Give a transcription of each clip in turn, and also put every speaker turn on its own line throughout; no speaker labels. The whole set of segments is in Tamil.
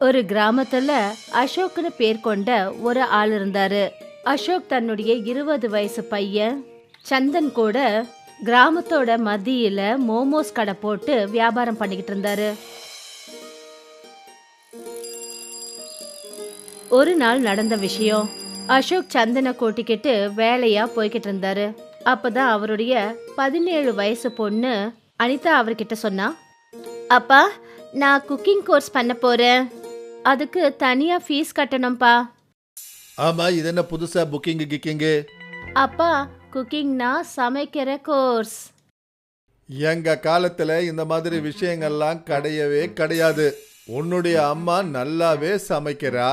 ஒரு கிராமத்துல அசோக்னு பேர் கொண்ட ஒரு ஆள் இருந்தாரு. அசோக் தன்னுடைய இருபது வயசு பையன். சந்தன் கூட கிராமத்தோட மத்தியில மோமோஸ் கடை போட்டு வியாபாரம் பண்ணிக்கிட்டு இருந்தாரு. ஒரு நாள் நடந்த விஷயம். அசோக் சந்தனை கூட்டிக்கிட்டு வேலையா போய்கிட்டு இருந்தாரு. அப்பதான் அவருடைய பதினேழு வயசு பொண்ணு அனிதா அவர்கிட்ட சொன்னா அப்பா நான் குக்கிங் கோர்ஸ் பண்ண போறேன். அதுக்கு தனியா ஃபீஸ் கட்டணும்ப்பா
ஆமா இது என்ன புதுசா புக்கிங் கிக்கிங்கு
அப்பா குக்கிங்னா சமைக்கிற கோர்ஸ்
எங்க காலத்துல இந்த மாதிரி விஷயங்கள்லாம் கிடையவே கிடையாது. உன்னுடைய அம்மா நல்லாவே சமைக்கிறா.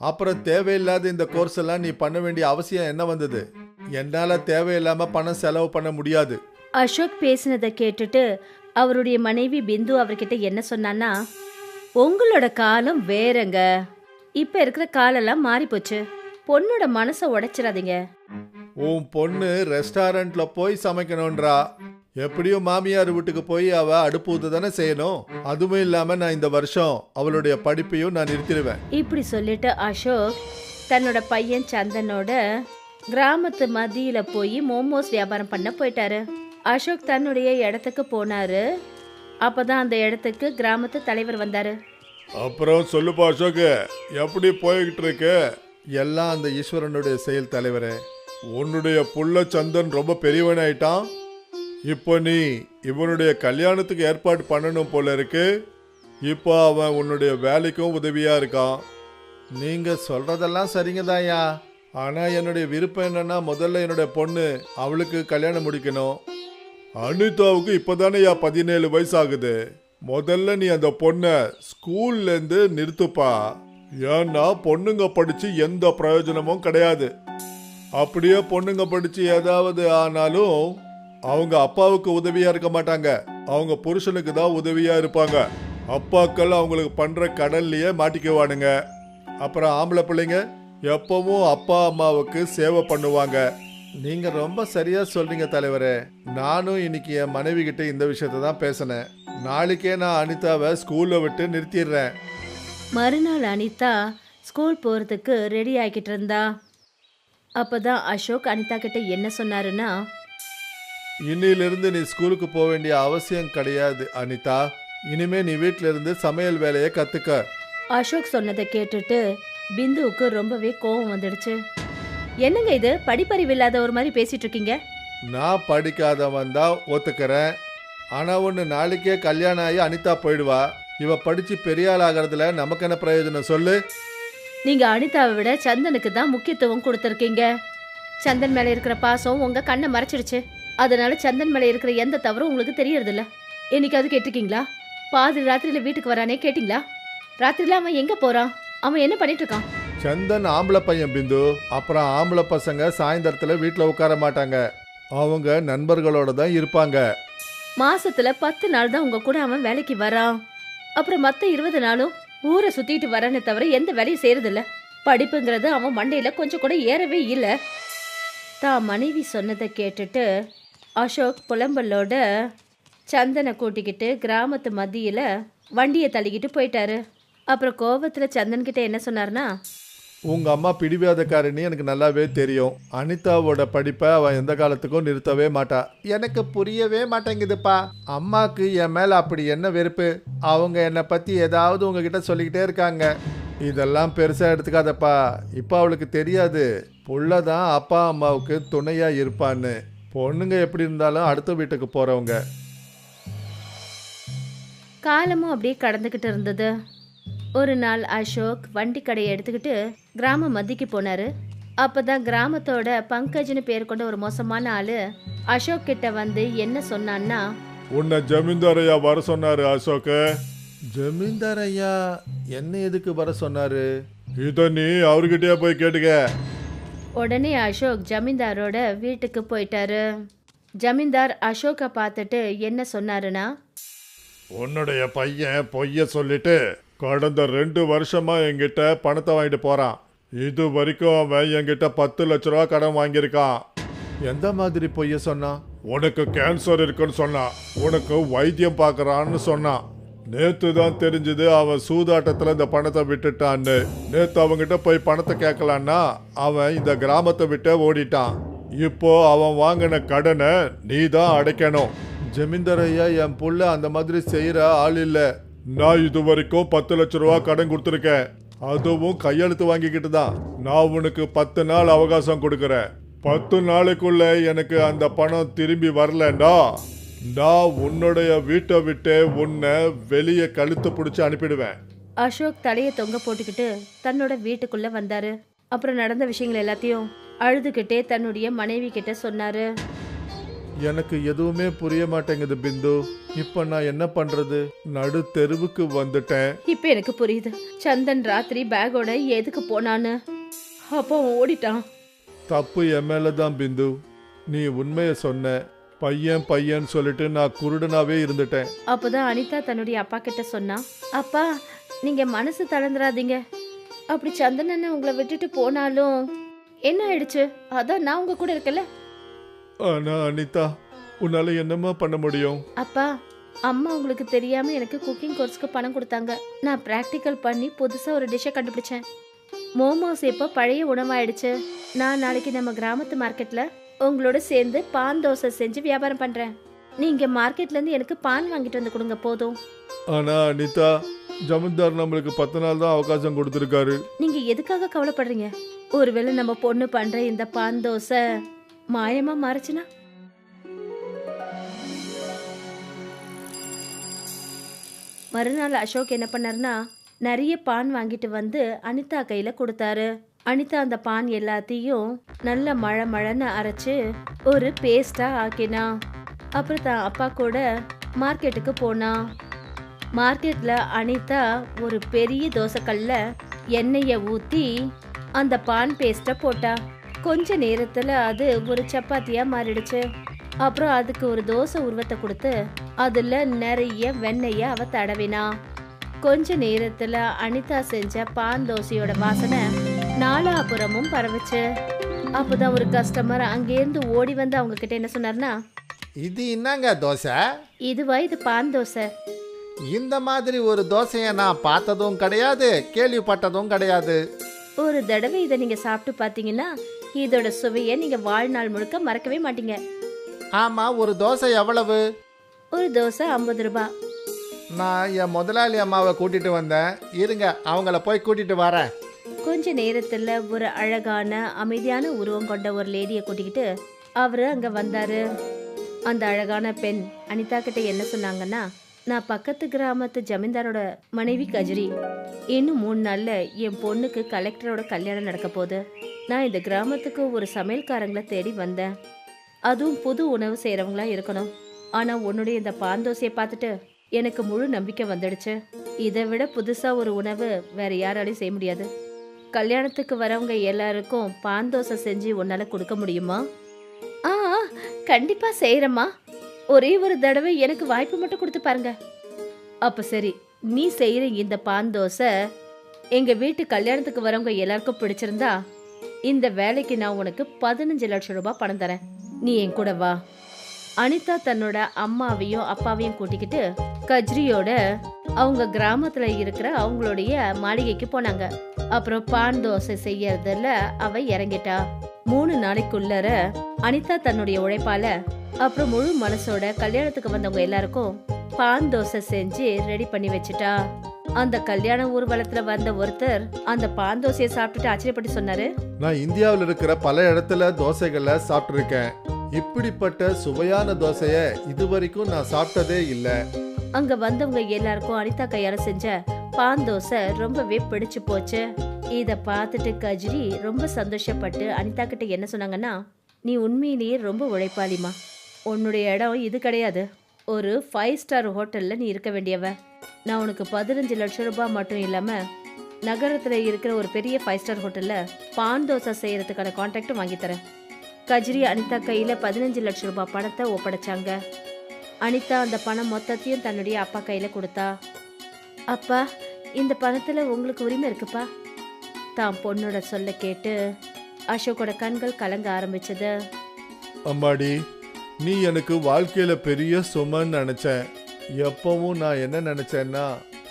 அப்புறம் தேவையில்லாத இந்த கோர்ஸ் எல்லாம் நீ பண்ண வேண்டிய அவசியம் என்ன வந்தது? என்னால தேவையில்லாம பணம் செலவு பண்ண முடியாது.
அசோக் பேசினதை கேட்டுட்டு அவருடைய மனைவி பிந்து அவர்கிட்ட என்ன சொன்னான்னா உங்களோட காலம் வேறங்க. இப்ப இருக்கிற காலெல்லாம் மாறி போச்சு பொண்ணோட மனசை உடைச்சிடாதீங்க.
உன் பொண்ணு ரெஸ்டாரண்ட்ல போய் சமைக்கணும்ன்றா. எப்படியும் மாமியார் வீட்டுக்கு போய் அவ அடுப்பு ஊத்து தானே செய்யணும். அதுவும் இல்லாம நான் இந்த வருஷம் அவளுடைய படிப்பையும் நான் நிறுத்திடுவேன்.
இப்படி சொல்லிட்டு அசோக் தன்னோட பையன் சந்தனோட கிராமத்து மத்தியில போய் மோமோஸ் வியாபாரம் பண்ண போயிட்டாரு. அசோக் தன்னுடைய இடத்துக்கு போனாரு. அப்பதான் அந்த இடத்துக்கு கிராமத்து தலைவர் வந்தாரு.
அப்புறம் சொல்லுப்பா அசோக் எப்படி போய்கிட்டு இருக்கு? எல்லாம் அந்த ஈஸ்வரனுடைய செயல் தலைவரே. உன்னுடைய புள்ள சந்தன் ரொம்ப பெரியவனாயிட்டான் இப்போ நீ இவனுடைய கல்யாணத்துக்கு ஏற்பாடு பண்ணணும் போல இருக்கு. இப்போ அவன் உன்னுடைய வேலைக்கும் உதவியா இருக்கான். நீங்க சொல்றதெல்லாம் சரிங்க தான்யா ஆனா என்னுடைய விருப்பம் என்னன்னா முதல்ல என்னுடைய பொண்ணு அவளுக்கு கல்யாணம் முடிக்கணும். அனிதாவுக்கு இப்போதானேயா பதினேழு வயசு ஆகுது முதல்ல நீ அந்த பொண்ணை ஸ்கூல்ல இருந்து நிறுத்துப்பா. ஏன்னா பொண்ணுங்க படிச்சு எந்த பிரயோஜனமும் கிடையாது. அப்படியே பொண்ணுங்க படிச்சு ஏதாவது ஆனாலும் அவங்க அப்பாவுக்கு உதவியா இருக்க மாட்டாங்க. அவங்க புருஷனுக்கு தான் உதவியா இருப்பாங்க. அப்பாக்கள் அவங்களுக்கு பண்ற கடல்லையே மாட்டிக்குவானுங்க. அப்புறம் ஆம்பளை பிள்ளைங்க எப்பவும் அப்பா அம்மாவுக்கு சேவை பண்ணுவாங்க. நீங்க ரொம்ப சரியா சொல்றீங்க தலைவரே. நானும் இன்னைக்கு என் மனைவி கிட்ட இந்த விஷயத்தை தான் பேசினேன். நாளைக்கே நான் அனிதாவை ஸ்கூல்ல விட்டு நிறுத்திடுறேன்.
மறுநாள் அனிதா ஸ்கூல் போறதுக்கு ரெடி ஆகிக்கிட்டு இருந்தா. அப்பதான் அசோக் அனிதா கிட்ட என்ன சொன்னாருன்னா
இன்னிலிருந்து நீ ஸ்கூலுக்கு போக வேண்டிய அவசியம் கிடையாது அனிதா. இனிமே நீ வீட்ல இருந்து சமையல் வேலையை கத்துக்க.
அசோக் சொன்னதை கேட்டுட்டு பிந்துவுக்கு ரொம்பவே கோவம் வந்துடுச்சு. என்னங்க இது? படிப்பறிவு இல்லாத ஒரு மாதிரி பேசிட்டு இருக்கீங்க
நான் படிக்காதவன் தான் ஒத்துக்கிறேன். ஆனா ஒன்று நாளைக்கே கல்யாணம் ஆகி அனிதா போயிடுவா. இவ படிச்சு பெரிய ஆள் ஆகிறதுல நமக்கு என்ன பிரயோஜனம் சொல்லு?
நீங்க அனிதாவை விட சந்தனுக்கு தான் முக்கியத்துவம் கொடுத்துருக்கீங்க. சந்தன் மேல இருக்கிற பாசம் உங்க கண்ணை மறைச்சிடுச்சு அதனால சந்தன் மேல இருக்கிற எந்த தவறும் உங்களுக்கு தெரியறதில்ல. என்னைக்காவது கேட்டிருக்கீங்களா? பாதி ராத்திரியில வீட்டுக்கு வரானே கேட்டிங்களா? ராத்திரில அவன் எங்க போறான்? அவன் என்ன பண்ணிட்டு இருக்கான்?
சந்தன் ஆம்பளை பையன் பிந்து. அப்புறம் ஆம்பளை பசங்க சாயந்தரத்துல வீட்டில் உட்கார மாட்டாங்க. அவங்க நண்பர்களோட தான் இருப்பாங்க.
மாசத்துல பத்து நாள் தான் உங்க கூட அவன் வேலைக்கு வரான். அப்புறம் மத்த இருபது நாளும் ஊரை சுத்திட்டு வரானே தவிர எந்த வேலையும் செய்யறதில்ல படிப்புங்கிறது அவன் மண்டையில கொஞ்சம் கூட ஏறவே இல்லை. தான் மனைவி சொன்னதை கேட்டுட்டு அசோக் புலம்பலோட சந்தனை கூட்டிக்கிட்டு கிராமத்து மத்தியில வண்டியை தள்ளிக்கிட்டு போயிட்டாரு. அப்புறம் கோபத்தில் சந்தன்கிட்ட என்ன சொன்னார்னா
உங்கள் அம்மா பிடிவாதக்காரன்னு எனக்கு நல்லாவே தெரியும். அனிதாவோட படிப்பை அவன் எந்த காலத்துக்கும் நிறுத்தவே மாட்டா. எனக்கு புரியவே மாட்டேங்குதுப்பா. அம்மாக்கு என் மேலே அப்படி என்ன வெறுப்பு? அவங்க என்னை பற்றி ஏதாவது உங்ககிட்ட சொல்லிக்கிட்டே இருக்காங்க. இதெல்லாம் பெருசாக எடுத்துக்காதப்பா. இப்போ அவளுக்கு தெரியாது. புள்ள தான் அப்பா அம்மாவுக்கு துணையாக இருப்பான்னு. பொண்ணுங்க எப்படி இருந்தாலும் அடுத்த வீட்டுக்கு போகிறவங்க
காலமும் அப்படியே கடந்துக்கிட்டு இருந்தது. ஒரு நாள் அசோக் வண்டி கடையை எடுத்துக்கிட்டு கிராம மத்திக்கு போனாரு. அப்பதான் கிராமத்தோட பங்கஜ்னு பேர் கொண்ட ஒரு மோசமான ஆளு அசோக் கிட்ட வந்து என்ன சொன்னான்னா
உன்னை ஜமீன்தார் ஐயா வர சொன்னாரு அசோக்? ஜமீன்தார் ஐயா என்ன எதுக்கு வர சொன்னாரு? இத நீ அவர்கிட்டயே போய் கேட்டுக்க.
உடனே அசோக் ஜமீன்தாரோட வீட்டுக்கு போயிட்டாரு. ஜமீன்தார் அசோக்கை பார்த்துட்டு என்ன சொன்னாருன்னா
உன்னுடைய பையன் பொய்ய சொல்லிட்டு கடந்த ரெண்டு வருஷமா என்கிட்ட பணத்தை வாங்கிட்டு போறான். இது வரைக்கும் அவன் என்கிட்ட பத்து லட்ச ரூபா கடன் வாங்கியிருக்கான். எந்த மாதிரி பொய்ய சொன்னான் உனக்கு கேன்சர் இருக்குன்னு சொன்னான் உனக்கு வைத்தியம் பார்க்கறான்னு சொன்னான் நேத்து தான் தெரிஞ்சது அவன் சூதாட்டத்துல இந்த பணத்தை விட்டுட்டான்னு. நேத்து அவங்கிட்ட போய் பணத்தை கேட்கலான்னா அவன் இந்த கிராமத்தை விட்டு ஓடிட்டான். இப்போ அவன் வாங்கின கடனை நீ தான் அடைக்கணும். ஜமீன்தார் ஐயா என் புள்ள அந்த மாதிரி செய்யற ஆள் இல்ல. நான் இது வரைக்கும் பத்து லட்ச ரூபா கடன் கொடுத்துருக்கேன். அதுவும் கையெழுத்து வாங்கிக்கிட்டு தான். நான் உனக்கு பத்து நாள் அவகாசம் கொடுக்குறேன். பத்து நாளைக்குள்ள எனக்கு அந்த பணம் திரும்பி வரலண்டா நான் உன்னுடைய வீட்டை விட்டு உன்னை வெளியே கழுத்து பிடிச்சி அனுப்பிடுவேன்.
அசோக் தலையை தொங்க போட்டுக்கிட்டு தன்னோட வீட்டுக்குள்ள வந்தாரு. அப்புறம் நடந்த விஷயங்கள் எல்லாத்தையும் அழுதுகிட்டே தன்னுடைய மனைவி கிட்ட சொன்னாரு.
எனக்கு எதுவுமே புரிய மாட்டேங்குது பிந்து. இப்ப நான் என்ன பண்றது? நடு தெருவுக்கு வந்துட்டேன்.
இப்ப எனக்கு புரியுது. சந்தன் ராத்திரி பேக்கோட எதுக்கு போனான்னு. அப்போ ஓடிட்டான்.
தப்பு என் மேல தான் பிந்து. நீ உண்மையை சொன்ன. பையன் பையன் சொல்லிட்டு நான் குருடனாவே இருந்துட்டேன்.
அப்போதான் அனிதா தன்னுடைய அப்பா கிட்ட சொன்னா அப்பா நீங்க மனசு தளர்ந்துராதீங்க அப்படி சந்தன் அண்ணன் உங்களை விட்டுட்டு போனாலும் என்ன ஆயிடுச்சு? அதான் நான் உங்க கூட இருக்கல
ஆனா அனிதா உன்னால என்னம்மா பண்ண முடியும்?
அப்பா அம்மா உங்களுக்கு தெரியாம எனக்கு குக்கிங் கோர்ஸ்க்கு பணம் கொடுத்தாங்க. நான் ப்ராக்டிக்கல் பண்ணி புதுசா ஒரு டிஷ்ஷை கண்டுபிடிச்சேன். மோமோஸ் இப்போ பழைய உணவாயிடுச்சு. நான் நாளைக்கு நம்ம கிராமத்து மார்க்கெட்ல உங்களோட சேர்ந்து பான் தோசை செஞ்சு வியாபாரம் பண்றேன். நீங்க மார்க்கெட்ல இருந்து எனக்கு பான் வாங்கிட்டு வந்து கொடுங்க போதும்.
ஆனா அனிதா ஜமீன்தார் நம்மளுக்கு பத்து நாள் தான் அவகாசம் கொடுத்துருக்காரு.
நீங்க எதுக்காக கவலைப்படுறீங்க? ஒருவேளை நம்ம பொண்ணு பண்ற இந்த பான் தோசை மாயமா மாறுச்சுன்னா மறுநாள் அசோக் என்ன பண்ணாருன்னா நிறைய பான் வாங்கிட்டு வந்து அனிதா கையில கொடுத்தாரு அனிதா அந்த பான் எல்லாத்தையும் நல்ல மழை மழைன்னு அரைச்சு ஒரு பேஸ்டா ஆக்கினா அப்புறம் தான் அப்பா கூட மார்க்கெட்டுக்கு போனா மார்க்கெட்ல அனிதா ஒரு பெரிய தோசைக்கல்ல எண்ணெயை ஊத்தி அந்த பான் பேஸ்ட்டை போட்டா கொஞ்ச நேரத்துல அது ஒரு சப்பாத்தியா மாறிடுச்சு. அப்புறம் அதுக்கு ஒரு தோசை உருவத்தை கொடுத்து அதுல நிறைய வெண்ணெய அவ தடவினா. கொஞ்ச நேரத்துல அனிதா செஞ்ச பான் தோசையோட வாசனை நாலாபுறமும் பரவுச்சு. அப்பதான் ஒரு கஸ்டமர் அங்கேருந்து ஓடி வந்து அவங்க கிட்ட என்ன சொன்னார்னா
இது என்னங்க தோசை?
இதுவா இது பான் தோசை.
இந்த மாதிரி ஒரு தோசையை நான் பார்த்ததும் கிடையாது கேள்விப்பட்டதும் கிடையாது.
ஒரு தடவை இதை நீங்க சாப்பிட்டு பார்த்தீங்கன்னா இதோட சுவையை நீங்க வாழ்நாள் முழுக்க மறக்கவே மாட்டீங்க.
ஆமா ஒரு தோசை எவ்வளவு?
ஒரு தோசை ஐம்பது ரூபாய்
நான் என் முதலாளி அம்மாவை கூட்டிட்டு வந்தேன். இருங்க அவங்கள போய் கூட்டிட்டு வரேன்.
கொஞ்ச நேரத்துல ஒரு அழகான அமைதியான உருவம் கொண்ட ஒரு லேடியை கூட்டிக்கிட்டு அவரு அங்க வந்தாரு. அந்த அழகான பெண் அனிதா கிட்ட என்ன சொன்னாங்கன்னா நான் பக்கத்து கிராமத்து ஜமீன்தாரோட மனைவி கஜரி. இன்னும் மூணு நாளில் என் பொண்ணுக்கு கலெக்டரோட கல்யாணம் நடக்க போகுது. நான் இந்த கிராமத்துக்கு ஒரு சமையல்காரங்களை தேடி வந்தேன். அதுவும் புது உணவு செய்கிறவங்களா இருக்கணும். ஆனால் உன்னுடைய இந்த பாந்தோசையை பார்த்துட்டு எனக்கு முழு நம்பிக்கை வந்துடுச்சு. இதை விட புதுசாக ஒரு உணவு வேறு யாராலையும் செய்ய முடியாது. கல்யாணத்துக்கு வரவங்க எல்லாருக்கும் பாந்தோசை செஞ்சு உன்னால் கொடுக்க முடியுமா? ஆ கண்டிப்பாக செய்கிறேம்மா ஒரே ஒரு தடவை எனக்கு வாய்ப்பு மட்டும் கொடுத்து பாருங்க. அப்ப சரி நீ செய்யற இந்த பான் தோசை எங்க வீட்டு கல்யாணத்துக்கு வரவங்க எல்லாருக்கும் பிடிச்சிருந்தா இந்த வேலைக்கு நான் உனக்கு பதினஞ்சு லட்சம் ரூபாய் பணம் தரேன். நீ என் கூட வா. அனிதா தன்னோட அம்மாவையும் அப்பாவையும் கூட்டிக்கிட்டு கஜ்ரியோட அவங்க கிராமத்துல இருக்கிற அவங்களுடைய மாளிகைக்கு போனாங்க. அப்புறம் பான் தோசை செய்யறதுல அவ இறங்கிட்டா. மூணு நாளைக்குள்ளர அனிதா தன்னுடைய உழைப்பால அப்புறம் முழு மனசோட கல்யாணத்துக்கு வந்தவங்க எல்லாருக்கும் பான் தோசை செஞ்சு ரெடி பண்ணி வச்சுட்டா. அந்த கல்யாண ஊர்வலத்துல வந்த ஒருத்தர் அந்த பான் தோசையை சாப்பிட்டுட்டு ஆச்சரியப்பட்டு சொன்னாரு.
நான் இந்தியாவில் இருக்கிற பல இடத்துல தோசைகளை சாப்பிட்ருக்கேன் இப்படிப்பட்ட சுவையான தோசையை இது வரைக்கும் நான் சாப்பிட்டதே இல்லை.
அங்க வந்தவங்க எல்லாருக்கும் அனிதா கையால செஞ்ச பான் தோசை ரொம்பவே பிடிச்சு போச்சு. இத பார்த்துட்டு கஜ்ரி ரொம்ப சந்தோஷப்பட்டு அனிதா கிட்ட என்ன சொன்னாங்கன்னா நீ உண்மையிலேயே ரொம்ப உழைப்பாளிமா உன்னுடைய இடம் இது கிடையாது. ஒரு ஃபைவ் ஸ்டார் ஹோட்டல்ல நீ இருக்க வேண்டியவ. நான் உனக்கு பதினஞ்சு லட்சம் ரூபாய் மட்டும் இல்லாம நகரத்துல இருக்கிற ஒரு பெரிய ஃபைவ் ஸ்டார் ஹோட்டல்ல பான் தோசை செய்யறதுக்கான கான்ட்ராக்டும் வாங்கித்தரேன் கஜ்ரி அனிதா கையில பதினஞ்சு லட்சம் ரூபாய் பணத்தை ஒப்படைச்சாங்க. அனிதா அந்த பணம் மொத்தத்தையும் தன்னுடைய அப்பா கையில கொடுத்தா. அப்பா இந்த பணத்துல உங்களுக்கு உரிமை இருக்குப்பா. தான் பொண்ணோட சொல்ல கேட்டு அசோக்கோட கண்கள் கலங்க ஆரம்பிச்சது.
அம்மாடி நீ எனக்கு வாழ்க்கையில பெரிய சுமன்னு நினைச்சேன்.
எப்பவும் நான் என்ன நினைச்சேன்னா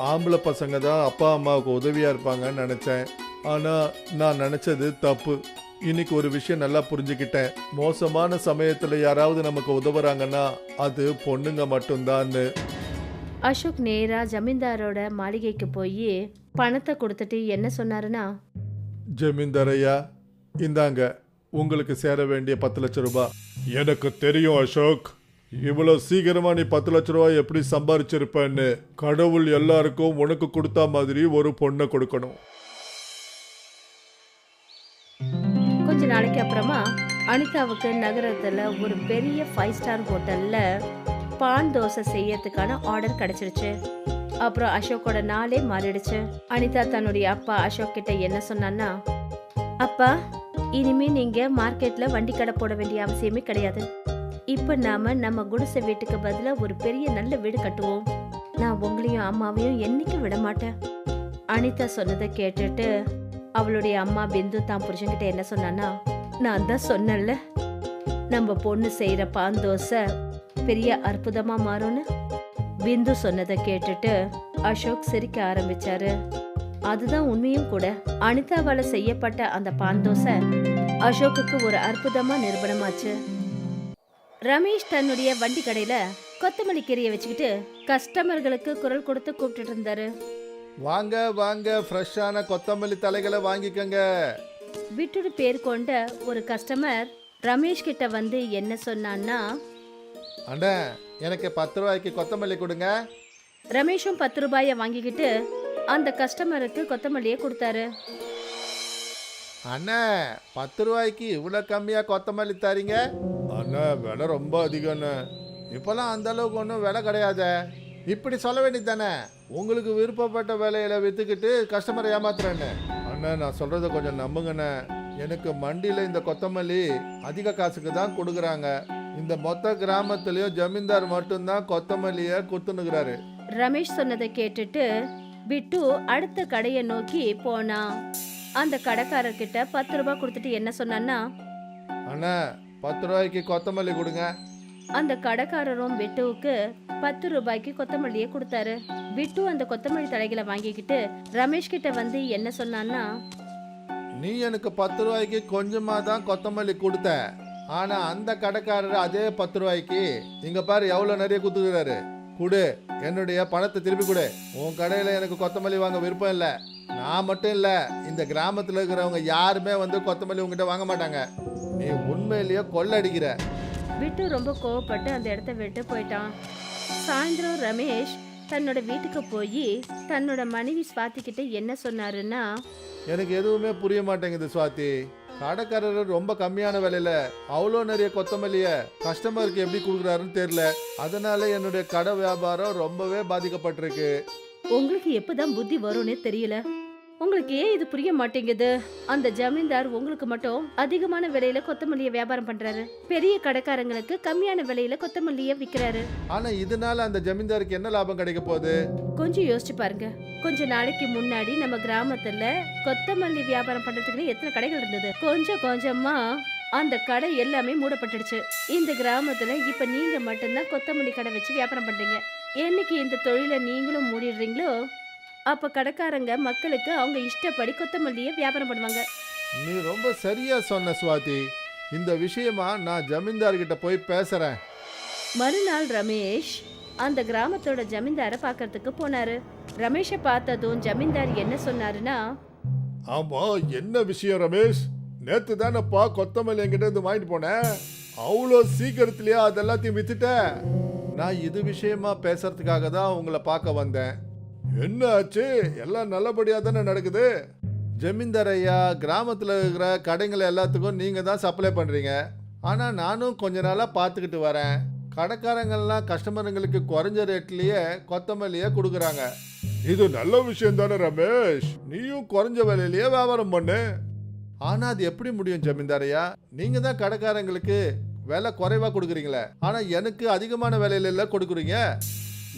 ஆம்பளை பசங்க தான் அப்பா அம்மாவுக்கு உதவியா இருப்பாங்கன்னு நினைச்சேன். ஆனா நான் நினைச்சது தப்பு. இன்னைக்கு ஒரு விஷயம் நல்லா புரிஞ்சுக்கிட்டேன். மோசமான சமயத்துல யாராவது நமக்கு உதவுறாங்கன்னா அது பொண்ணுங்க மட்டும்தான்னு.
அசோக் நேரா ஜமீன்தாரோட மாளிகைக்கு போய் பணத்தை கொடுத்துட்டு என்ன சொன்னாருன்னா?
ஜமீன்தாரையா இந்தாங்க உங்களுக்கு சேர வேண்டிய பத்து லட்ச ரூபாய் எனக்கு தெரியும் அசோக். இவ்வளவு சீக்கிரமா நீ பத்து லட்ச ரூபாய் எப்படி சம்பாரிச்சிருப்பேன்னு கடவுள் எல்லாருக்கும் உனக்கு கொடுத்தா மாதிரி ஒரு பொண்ணை கொடுக்கணும்.
கொஞ்ச நாளைக்கு அப்புறமா அனிதாவுக்கு நகரத்தில் ஒரு பெரிய ஃபைவ் ஸ்டார் ஹோட்டலில் பான் தோசை செய்யறதுக்கான ஆர்டர் கிடைச்சிருச்சு. அப்புறம் அசோக்கோட நாளே மாறிடுச்சு. அனிதா தன்னுடைய அப்பா அசோக் கிட்ட என்ன சொன்னான்னா அப்பா இனிமே நீங்க மார்க்கெட்ல வண்டி கடை போட வேண்டிய அவசியமே கிடையாது. இப்ப நாம நம்ம குடிசை வீட்டுக்கு பதிலா ஒரு பெரிய நல்ல வீடு கட்டுவோம். நான் உங்களையும் அம்மாவையும் என்னைக்கும் விட மாட்டேன் அனிதா சொன்னதை கேட்டுட்டு அவளுடைய அம்மா பிந்து தான் புருஷன்கிட்ட என்ன சொன்னான்னா நான் தான் சொன்னேன்ல நம்ம பொண்ணு செய்யற பாந்தோசை பெரிய அற்புதமா மாறும்னு? பிந்து சொன்னதை கேட்டுட்டு அசோக் சிரிக்க ஆரம்பிச்சாரு. அதுதான் உண்மையும் கூட. அனிதாவால செய்யப்பட்ட அந்த பாந்தோசை அசோக்குக்கு ஒரு அற்புதமா நிரூபணமாச்சு. ரமேஷ் தன்னுடைய வண்டி கடையில கொத்தமல்லி கீரையை வச்சுக்கிட்டு கஸ்டமர்களுக்கு குரல் கொடுத்து கூப்பிட்டு இருந்தாரு.
வாங்க வாங்க ஃப்ரெஷ்ஷான கொத்தமல்லி தலைகளை வாங்கிக்கங்க.
விட்டுடு பேர் கொண்ட ஒரு கஸ்டமர் ரமேஷ் கிட்ட வந்து என்ன சொன்னான்னா
அண்ணே எனக்கு பத்து ரூபாய்க்கு கொத்தமல்லி கொடுங்க.
ரமேஷும் பத்து ரூபாயை வாங்கிக்கிட்டு அந்த கஸ்டமருக்கு கொத்தமல்லியை கொடுத்தாரு.
அண்ணே பத்து ரூபாய்க்கு இவ்வளோ கம்மியாக கொத்தமல்லி தரீங்க?
அண்ணா விலை ரொம்ப அதிகம்ண்ணே
இப்போலாம் அந்த அளவுக்கு ஒன்றும் விலை கிடையாதே. இப்படி சொல்ல வேண்டியது தானே உங்களுக்கு விருப்பப்பட்ட விலையில விற்றுக்கிட்டு கஸ்டமரை ஏமாத்துறேன்னு.
அண்ணா நான் சொல்றத கொஞ்சம் நம்புங்கண்ணே.
எனக்கு மண்டியில் இந்த கொத்தமல்லி அதிக காசுக்கு தான் கொடுக்குறாங்க. இந்த மொத்த கிராமத்துலேயும் ஜமீன்தார் மட்டும்தான் கொத்தமல்லியை கொடுத்துனுக்குறாரு
ரமேஷ் சொன்னதை கேட்டுட்டு பிட்டு அடுத்த கடையை நோக்கி போனான் அந்த கடைக்காரர்கிட்ட பத்து ரூபாய் கொடுத்துட்டு என்ன சொன்னான்னா
அண்ணா பத்து ரூபாய்க்கு கொத்தமல்லி கொடுங்க.
அந்த கடைக்காரரும் பிட்டுவுக்கு பத்து ரூபாய்க்கு கொத்தமல்லியை கொடுத்தாரு. பிட்டு அந்த கொத்தமல்லி தலைகளை வாங்கிக்கிட்டு ரமேஷ் கிட்ட வந்து என்ன சொன்னான்னா
நீ எனக்கு பத்து ரூபாய்க்கு கொஞ்சமாக தான் கொத்தமல்லி கொடுத்த. ஆனால் அந்த கடைக்காரர் அதே பத்து ரூபாய்க்கு இங்கே பாரு எவ்வளோ நிறைய கொடுத்துக்கிறாரு கொடு என்னுடைய பணத்தை திருப்பி கொடு. உன் கடையில் எனக்கு கொத்தமல்லி வாங்க விருப்பம் இல்லை. நான் மட்டும் இல்லை இந்த கிராமத்தில் இருக்கிறவங்க யாருமே வந்து கொத்தமல்லி உங்ககிட்ட வாங்க மாட்டாங்க. நீ உண்மையிலேயே கொள்ளடிக்கிற
விட்டு ரொம்ப கோவப்பட்டு அந்த இடத்த விட்டு போயிட்டான். சாயந்தரம் ரமேஷ் தன்னோட வீட்டுக்கு போய் தன்னோட மனைவி ஸ்வாதி கிட்ட என்ன சொன்னாருன்னா
எனக்கு எதுவுமே புரிய மாட்டேங்குது சுவாதி. கடைக்காரர் ரொம்ப கம்மியான விலையில அவ்வளோ நிறைய கொத்தமல்லிய கஸ்டமருக்கு எப்படி கொடுக்குறாருன்னு தெரியல. அதனால என்னுடைய கடை வியாபாரம் ரொம்பவே பாதிக்கப்பட்டிருக்கு.
உங்களுக்கு எப்பதான் புத்தி வரும்னே தெரியல. உங்களுக்கு ஏன் இது புரிய மாட்டேங்குது? அந்த ஜமீன்தார் உங்களுக்கு மட்டும் அதிகமான விலையில கொத்தமல்லிய வியாபாரம் பண்றாரு. பெரிய கடைக்காரங்களுக்கு கம்மியான விலையில கொத்தமல்லிய விக்கிறாரு.
ஆனா இதனால அந்த ஜமீன்தாருக்கு என்ன லாபம் கிடைக்க போகுது?
கொஞ்சம் யோசிச்சு பாருங்க. கொஞ்ச நாளைக்கு முன்னாடி நம்ம கிராமத்துல கொத்தமல்லி வியாபாரம் பண்றதுக்குன்னு எத்தனை கடைகள் இருந்தது? கொஞ்சம் கொஞ்சமா அந்த கடை எல்லாமே மூடப்பட்டுடுச்சு. இந்த கிராமத்துல இப்ப நீங்க மட்டும்தான் கொத்தமல்லி கடை வச்சு வியாபாரம் பண்றீங்க. என்னைக்கு இந்த தொழிலை நீங்களும் மூடிடுறீங்களோ அப்ப கடைக்காரங்க மக்களுக்கு அவங்க இஷ்டப்படி கொத்தமல்லியை வியாபாரம் பண்ணுவாங்க.
நீ ரொம்ப சரியா சொன்ன சுவாதி. இந்த விஷயமா நான் ஜமீன்தார் கிட்ட போய் பேசுறேன்.
மறுநாள் ரமேஷ் அந்த கிராமத்தோட ஜமீன்தாரை பார்க்கறதுக்கு போனாரு. ரமேஷை பார்த்ததும் ஜமீன்தார் என்ன சொன்னாருன்னா
ஆமா என்ன விஷயம் ரமேஷ்? நேத்து தானப்பா கொத்தமல்லி என்கிட்ட இருந்து வாங்கிட்டு போனேன் அவ்வளோ சீக்கிரத்திலேயே அதெல்லாத்தையும் வித்துட்ட.
நான் இது விஷயமா பேசுறதுக்காக தான் உங்களை பார்க்க வந்தேன்.
என்ன ஆச்சு எல்லாம் நல்லபடியா தானே நடக்குது?
ஜமீன்தார் ஐயா கிராமத்தில் இருக்கிற கடைகள் எல்லாத்துக்கும் நீங்கள் தான் சப்ளை பண்ணுறீங்க ஆனால் நானும் கொஞ்ச நாளாக பார்த்துக்கிட்டு வரேன். கடைக்காரங்கள்லாம் கஸ்டமருங்களுக்கு குறைஞ்ச ரேட்லேயே கொத்தமல்லியை கொடுக்குறாங்க.
இது நல்ல விஷயம் தானே ரமேஷ்? நீயும் குறைஞ்ச விலையிலேயே வியாபாரம் பண்ணு.
ஆனால் அது எப்படி முடியும் ஜமீன்தார் ஐயா நீங்கள் தான் கடைக்காரங்களுக்கு விலை குறைவாக கொடுக்குறீங்களே. ஆனால் எனக்கு அதிகமான விலையில கொடுக்குறீங்க.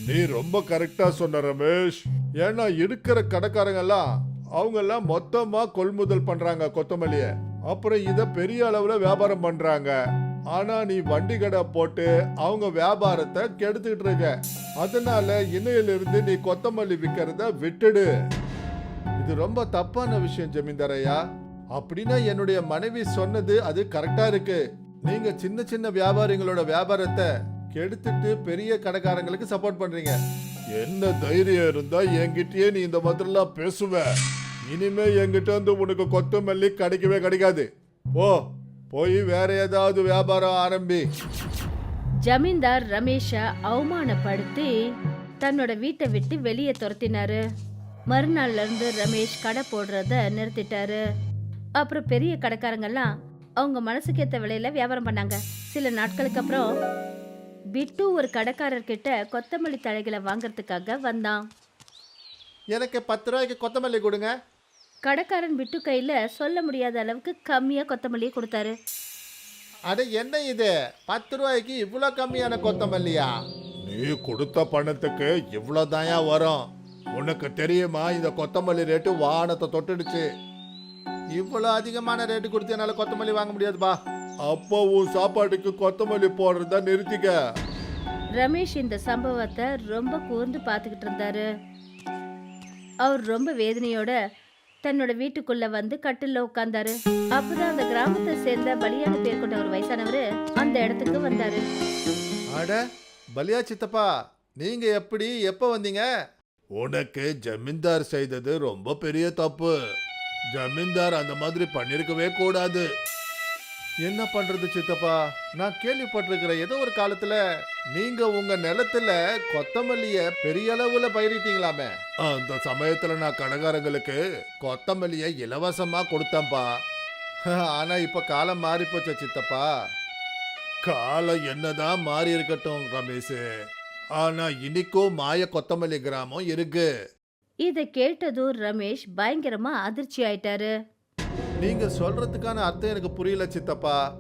நீ ரொம்ப கரெக்டா சொன்ன ரமேஷ். ஏன்னா இருக்கிற கடைக்காரங்க எல்லாம் அவங்க எல்லாம் மொத்தமா கொள்முதல் பண்றாங்க கொத்தமல்லிய. அப்புறம் இத பெரிய அளவுல வியாபாரம் பண்றாங்க.
ஆனா நீ வண்டி கடை போட்டு அவங்க வியாபாரத்தை கெடுத்துக்கிட்டு இருக்க. அதனால இன்னையிலிருந்து நீ கொத்தமல்லி விற்கிறத விட்டுடு. இது ரொம்ப தப்பான விஷயம் ஜமீன்தாரையா அப்படின்னா என்னுடைய மனைவி சொன்னது அது கரெக்டா இருக்கு. நீங்க சின்ன சின்ன வியாபாரிகளோட வியாபாரத்தை கெடுத்துட்டு பெரிய கடைக்காரங்களுக்கு சப்போர்ட் பண்றீங்க.
என்ன தைரியம் இருந்தா என்கிட்டயே நீ இந்த மாதிரிலாம் பேசுவ. இனிமே என்கிட்ட வந்து உனக்கு கொத்தமல்லி கிடைக்கவே கிடைக்காது. போ போய் வேற ஏதாவது வியாபாரம் ஆரம்பி.
ஜமீன்தார் ரமேஷை அவமானப்படுத்தி தன்னோட வீட்டை விட்டு வெளியே துரத்தினாரு. மறுநாள்ல இருந்து ரமேஷ் கடை போடுறத நிறுத்திட்டாரு. அப்புறம் பெரிய கடைக்காரங்கெல்லாம் அவங்க மனசுக்கு விலையில வியாபாரம் பண்ணாங்க. சில நாட்களுக்கு அப்புறம் பிட்டு ஒரு கடைக்காரர்கிட்ட கொத்தமல்லி தழைகளை வாங்குறதுக்காக வந்தான்.
எனக்கு பத்து ரூபாய்க்கு கொத்தமல்லி கொடுங்க.
கடைக்காரன் பிட்டு கையில சொல்ல முடியாத அளவுக்கு கம்மியா கொத்தமல்லியை கொடுத்தாரு.
அட என்ன இது? பத்து ரூபாய்க்கு இவ்வளோ கம்மியான கொத்தமல்லியா?
நீ கொடுத்த பணத்துக்கு இவ்வளவுதாயா வரும். உனக்கு தெரியுமா இந்த கொத்தமல்லி ரேட்டு வானத்தை தொட்டுடுச்சு.
இவ்வளோ அதிகமான ரேட்டு கொடுத்து என்னால் கொத்தமல்லி வாங்க முடியாதுப்பா.
அப்போ உன் சாப்பாட்டுக்கு கொத்தமல்லி போடுறத நிறுத்திக்க.
ரமேஷ் இந்த சம்பவத்தை ரொம்ப கூர்ந்து பார்த்துக்கிட்டு இருந்தாரு. அவர் ரொம்ப வேதனையோட தன்னோட வீட்டுக்குள்ள வந்து கட்டில்ல உட்கார்ந்தாரு. அப்பதான் அந்த கிராமத்தை சேர்ந்த பலியான பேர் கொண்ட ஒரு வயசானவர் அந்த இடத்துக்கு வந்தாரு.
அட பலியா சித்தப்பா நீங்க எப்படி எப்போ வந்தீங்க?
உனக்கு ஜமீன்தார் செய்தது ரொம்ப பெரிய தப்பு. ஜமீன்தார் அந்த மாதிரி பண்ணிருக்கவே கூடாது.
என்ன பண்றது சித்தப்பா? நான் கேள்விப்பட்டிருக்கிறேன் ஏதோ ஒரு காலத்துல நீங்க உங்க நிலத்துல கொத்தமல்லிய பெரிய அளவுல பயிரிட்டீங்களாமே.
அந்த சமயத்துல நான் கடைக்காரங்களுக்கு
கொத்தமல்லிய இலவசமா கொடுத்தேன்ப்பா. ஆனா இப்ப காலம் மாறி போச்சே சித்தப்பா.
காலம் என்னதான் மாறி இருக்கட்டும் ரமேஷ். ஆனா இன்னைக்கும் மாய கொத்தமல்லி கிராமம் இருக்கு.
இதை கேட்டதும் ரமேஷ் பயங்கரமா அதிர்ச்சி ஆயிட்டாரு.
நீங்க சொல்றதுக்கான அர்த்தம் எனக்கு புரியல சித்தப்பா.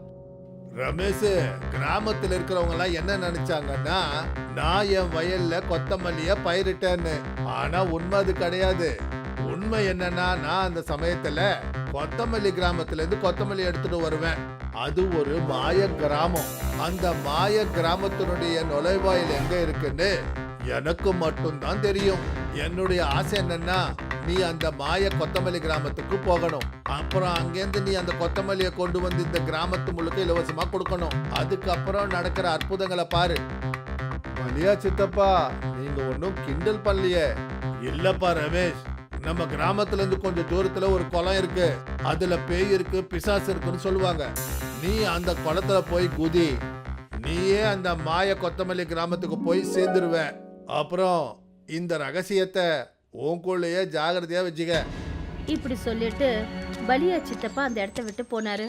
ரமேஷ்
கிராமத்துல இருக்கிறவங்க எல்லாம் என்ன நினைச்சாங்கன்னா நான் என் வயல்ல கொத்தமல்லிய பயிரிட்டேன்னு. ஆனா உண்மை அது கிடையாது. உண்மை என்னன்னா நான் அந்த சமயத்துல கொத்தமல்லி கிராமத்துல இருந்து கொத்தமல்லி எடுத்துட்டு வருவேன். அது ஒரு மாய கிராமம். அந்த மாய கிராமத்தினுடைய நுழைவாயில் எங்க இருக்குன்னு எனக்கு மட்டும்தான் தெரியும். என்னுடைய ஆசை என்னன்னா நீ அந்த மாய கொத்தமல்லி கிராமத்துக்கு போகணும். அப்புறம் அங்கேருந்து நீ அந்த கொத்தமல்லியை கொண்டு வந்து இந்த கிராமத்து முழுக்க இலவசமா கொடுக்கணும். அதுக்கப்புறம் நடக்கிற அற்புதங்களை பாரு. பலியா சித்தப்பா நீங்க ஒன்றும் கிண்டல் பண்ணலையே.
இல்லப்பா ரமேஷ்
நம்ம கிராமத்துல இருந்து கொஞ்சம் தூரத்துல ஒரு குளம் இருக்கு. அதுல பேய் இருக்கு பிசாசு இருக்குன்னு சொல்லுவாங்க. நீ அந்த குளத்துல போய் குதி. நீயே அந்த மாய கொத்தமல்லி கிராமத்துக்கு போய் சேர்ந்துருவ. அப்புறம் இந்த ரகசியத்தை உன்குள்ளேயே ஜாகிரதையா வச்சுக்க.
இப்படி சொல்லிட்டு பலியா சித்தப்பா அந்த இடத்த விட்டு போனாரு.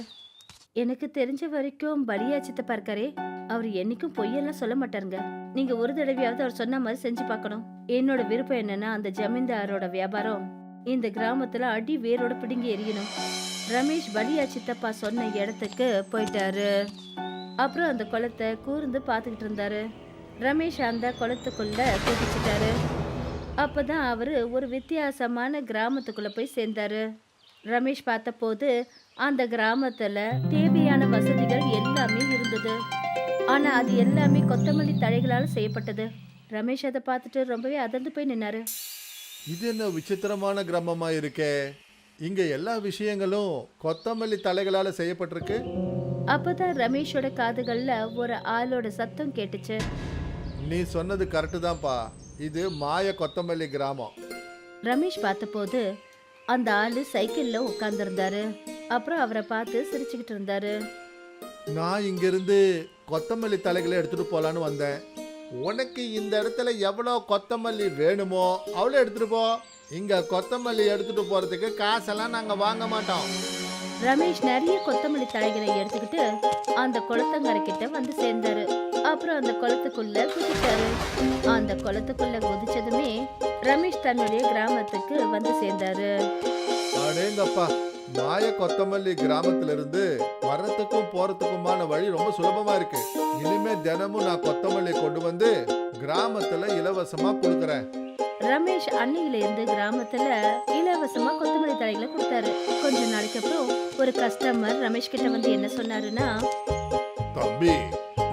எனக்கு தெரிஞ்ச வரைக்கும் பலியா சித்தப்பா இருக்காரே. அவர் என்னைக்கும் பொய்யெல்லாம் சொல்ல மாட்டாருங்க. நீங்க ஒரு தடவையாவது அவர் சொன்ன மாதிரி செஞ்சு பார்க்கணும். என்னோட விருப்பம் என்னன்னா அந்த ஜமீன்தாரோட வியாபாரம். இந்த கிராமத்துல அடி வேரோட பிடுங்கி எரியணும் ரமேஷ் பலியா சித்தப்பா சொன்ன இடத்துக்கு போயிட்டாரு. அப்புறம் அந்த குளத்தை கூர்ந்து பார்த்துக்கிட்டு இருந்தாரு. ரமேஷ் அந்த குளத்துக்குள்ள குதிச்சிட்டாரு அப்பதான் அவரு ஒரு வித்தியாசமான கிராமத்துக்குள்ள போய் சேர்ந்தாரு. ரமேஷ் பார்த்தபோது அந்த கிராமத்துல தேவையான வசதிகள் எல்லாமே இருந்தது. ஆனா அது எல்லாமே கொத்தமல்லி தழைகளால செய்யப்பட்டது. ரமேஷ் அதை பார்த்துட்டு ரொம்பவே அதிர்ந்து போய் நின்னாரு.
இது என்ன விசித்திரமான கிராமமா இருக்கே? இங்க எல்லா விஷயங்களும் கொத்தமல்லி தலைகளால செய்யப்பட்டிருக்கு.
அப்பதான் ரமேஷோட காதுகள்ல ஒரு ஆளோட சத்தம் கேட்டுச்சு.
நீ சொன்னது கரெக்டு தான்ப்பா இது மாய கொத்தமல்லி கிராமம்.
ரமேஷ் பார்த்தபோது அந்த ஆளு சைக்கிள்ல உட்கார்ந்திருந்தாரு. அப்புறம் அவரை பார்த்து சிரிச்சுக்கிட்டு இருந்தாரு.
நான் இங்கிருந்து கொத்தமல்லி தலைகளை எடுத்துட்டு போலான்னு வந்தேன். உனக்கு இந்த இடத்துல எவ்வளோ கொத்தமல்லி வேணுமோ அவ்வளோ எடுத்துட்டு போ. இங்க கொத்தமல்லி எடுத்துட்டு போறதுக்கு காசெல்லாம் நாங்க வாங்க மாட்டோம்.
ரமேஷ் நிறைய கொத்தமல்லி தழைகளை எடுத்துக்கிட்டு அந்த குளத்தங்கரை கிட்ட வந்து சேர்ந்தாரு. அப்புறம் அந்த குளத்துக்குள்ள குதிச்சாரு. அந்த குளத்துக்குள்ள குதிச்சதுமே ரமேஷ் தன்னுடைய கிராமத்துக்கு வந்து சேர்ந்தாரு.
அடேங்கப்பா மாய கொத்தமல்லி கிராமத்துல இருந்து வர்றதுக்கும் போறதுக்குமான வழி ரொம்ப சுலபமா இருக்கு. இனிமே தினமும் நான் கொத்தமல்லி கொண்டு வந்து கிராமத்துல இலவசமா கொடுக்குறேன்.
ரமேஷ் அன்னையில இருந்து கிராமத்துல இலவசமா கொத்தமல்லி தழைகளை கொடுத்தாரு. கொஞ்ச நாளைக்கு அப்புறம் ஒரு கஸ்டமர் ரமேஷ் கிட்ட வந்து என்ன சொன்னாருன்னா
தம்பி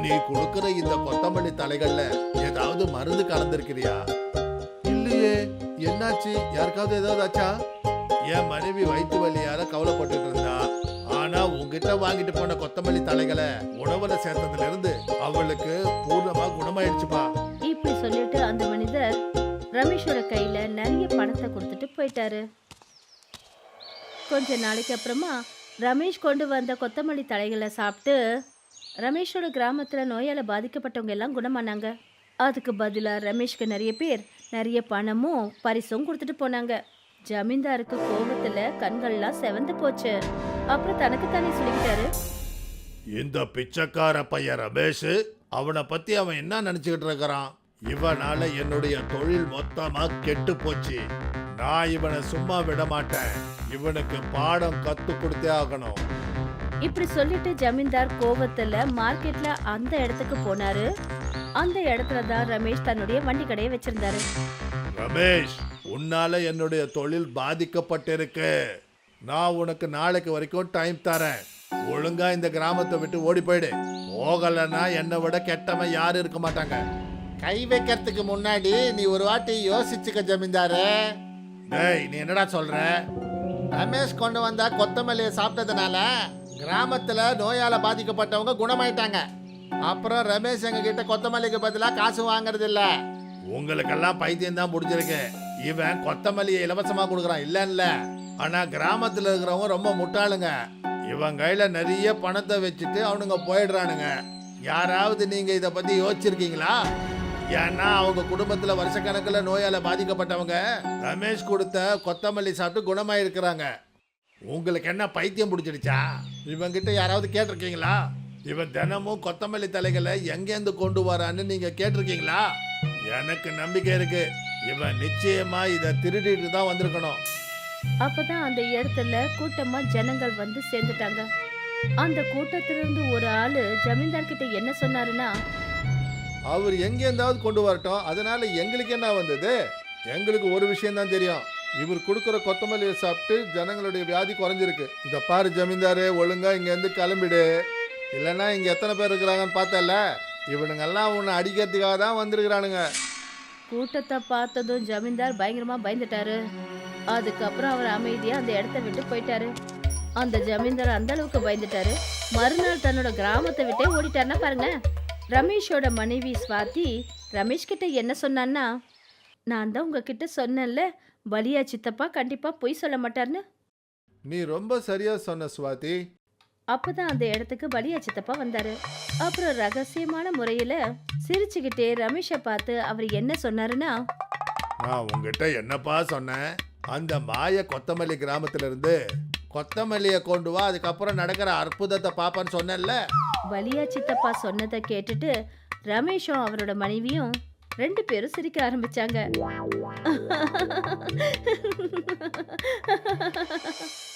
நீ கொடுக்கிற இந்த கொத்தமல்லி தலைகள்ல ஏதாவது மருந்து கலந்திருக்கிறியா? இல்லையே. என்னாச்சு? யாருக்காவது ஏதாவது ஆச்சா? என் மனைவி வயிற்று வலியால கவலைப்பட்டுட்டு இருந்தா. ஆனா உன்கிட்ட வாங்கிட்டு போன கொத்தமல்லி தலைகளை உணவுல சேர்த்ததுல இருந்து அவளுக்கு பூர்ணமா குணமாயிடுச்சுப்பா.
இப்படி சொல்லிட்டு அந்த மனிதர் ரமேஷோட கையில நிறைய பணத்தை கொடுத்துட்டு போயிட்டாரு. கொஞ்ச நாளைக்கு அப்புறமா ரமேஷ் கொண்டு வந்த கொத்தமல்லி தழைகளை சாப்பிட்டு ரமேஷோட கிராமத்தில் நோயால் பாதிக்கப்பட்டவங்க எல்லாம் குணமானாங்க. அதுக்கு பதிலாக ரமேஷ்க்கு நிறைய பேர் நிறைய பணமும் பரிசும் கொடுத்துட்டு போனாங்க. ஜமீன்தாருக்கு கோபத்துல கண்கள்லாம் செவந்து போச்சு. அப்புறம் தனக்கு தானே சொல்லிக்கிட்டாரு?
இந்த பிச்சைக்கார பையன் ரமேஷ் அவனை பத்தி அவன் என்ன நினைச்சுக்கிட்டு இருக்கிறான்? இவனால என்னுடைய தொழில் மொத்தமா கெட்டு போச்சு. நான் இவனை சும்மா விட மாட்டேன். இவனுக்கு பாடம் கத்து கொடுத்தே ஆகணும்.
இப்படி சொல்லிட்டு ஜமீன்தார் கோவத்துல மார்க்கெட்ல அந்த இடத்துக்கு போனாரு. அந்த இடத்துல தான் ரமேஷ் தன்னுடைய வண்டி கடையை வச்சிருந்தாரு.
ரமேஷ் உன்னால என்னுடைய தொழில் பாதிக்கப்பட்டிருக்கு. நான் உனக்கு நாளைக்கு வரைக்கும் டைம் தரேன். ஒழுங்கா இந்த கிராமத்தை விட்டு ஓடி போயிடு. போகலன்னா என்னை விட கெட்டவன் யாரும் இருக்க மாட்டாங்க.
கை வைக்கிறதுக்கு முன்னாடி நீ ஒரு வாட்டி யோசிச்சுக்க ஜமீன்தாரு.
டேய் நீ என்னடா சொல்ற?
ரமேஷ் கொண்டு வந்த கொத்தமல்லியை சாப்பிட்டதுனால கிராமத்துல நோயால பாதிக்கப்பட்டவங்க குணமாயிட்டாங்க. அப்புறம் ரமேஷ் எங்க கிட்ட கொத்தமல்லிக்கு பதிலா காசு வாங்குறது இல்ல
உங்களுக்கெல்லாம் பைத்தியம் தான் முடிஞ்சிருக்கு இவன் கொத்தமல்லியை இலவசமா கொடுக்குறான் இல்ல ஆனா கிராமத்துல இருக்கிறவங்க ரொம்ப முட்டாளுங்க. இவன் கையில நிறைய பணத்தை வச்சுட்டு அவனுங்க போயிடுறானுங்க. யாராவது நீங்க இத பத்தி யோசிச்சிருக்கீங்களா? ஏன்னா அவங்க குடும்பத்துல வருஷக்கணக்கில் நோயால பாதிக்கப்பட்டவங்க ரமேஷ் கொடுத்த கொத்தமல்லி சாப்பிட்டு குணமாயிருக்கிறாங்க. உங்களுக்கு என்ன பைத்தியம் பிடிச்சிடுச்சா? இவங்கிட்ட யாராவது கேட்டிருக்கீங்களா? இவன் தினமும் கொத்தமல்லி தலைகளை எங்கேருந்து கொண்டு வரான்னு நீங்க கேட்டிருக்கீங்களா? எனக்கு நம்பிக்கை இருக்கு. இவன் நிச்சயமா இதை திருடிட்டு தான் வந்திருக்கணும்.
அப்பதான் அந்த இடத்துல கூட்டமா ஜனங்கள் வந்து சேர்ந்துட்டாங்க. அந்த கூட்டத்திலிருந்து ஒரு ஆளு ஜமீன்தார் கிட்ட என்ன சொன்னாருன்னா
அவர் எங்கேருந்தாவது கொண்டு வரட்டும். அதனால எங்களுக்கு என்ன வந்தது? எங்களுக்கு ஒரு விஷயம் தான் தெரியும். இவர் கொடுக்குற கொத்தமல்லியை சாப்பிட்டு ஜனங்களுடைய வியாதி குறைஞ்சிருக்கு. இந்த பாரு ஜமீன்தாரு ஒழுங்கா இங்கேருந்து கிளம்பிடு. இல்லைன்னா இங்கே எத்தனை பேர் இருக்கிறாங்கன்னு பார்த்தல இவனுங்கெல்லாம் உன்னை அடிக்கிறதுக்காக தான் வந்திருக்கிறானுங்க.
கூட்டத்தை பார்த்ததும் ஜமீன்தார் பயங்கரமா பயந்துட்டாரு. அதுக்கப்புறம் அவர் அமைதியா அந்த இடத்த விட்டு போயிட்டாரு. அந்த ஜமீன்தார் அந்த அளவுக்கு பயந்துட்டாரு. மறுநாள் தன்னோட கிராமத்தை விட்டே ஓடிட்டாருன்னா பாருங்க ரமேஷோட மனைவி ஸ்வாதி ரமேஷ் கிட்ட என்ன சொன்னான்னா நான் தான் உங்ககிட்ட சொன்னேன்ல பலியா சித்தப்பா கண்டிப்பா பொய் சொல்ல மாட்டார்னு?
நீ ரொம்ப சரியா சொன்ன சுவாதி.
அப்பதான் அந்த இடத்துக்கு பலியா சித்தப்பா வந்தாரு. அப்புறம் ரகசியமான முறையில சிரிச்சுக்கிட்டே ரமேஷை பார்த்து அவர் என்ன சொன்னாருன்னா
நான் உங்ககிட்ட என்னப்பா சொன்னேன்? அந்த மாய கொத்தமல்லி கிராமத்துல இருந்து கொத்தமல்லியை கொண்டு வா அதுக்கப்புறம் நடக்கிற அற்புதத்தை பாப்பான்னு சொன்னேன்ல.
வலியா சித்தப்பா சொன்னதை கேட்டுட்டு ரமேஷும் அவரோட மனைவியும் ரெண்டு பேரும் சிரிக்க ஆரம்பிச்சாங்க.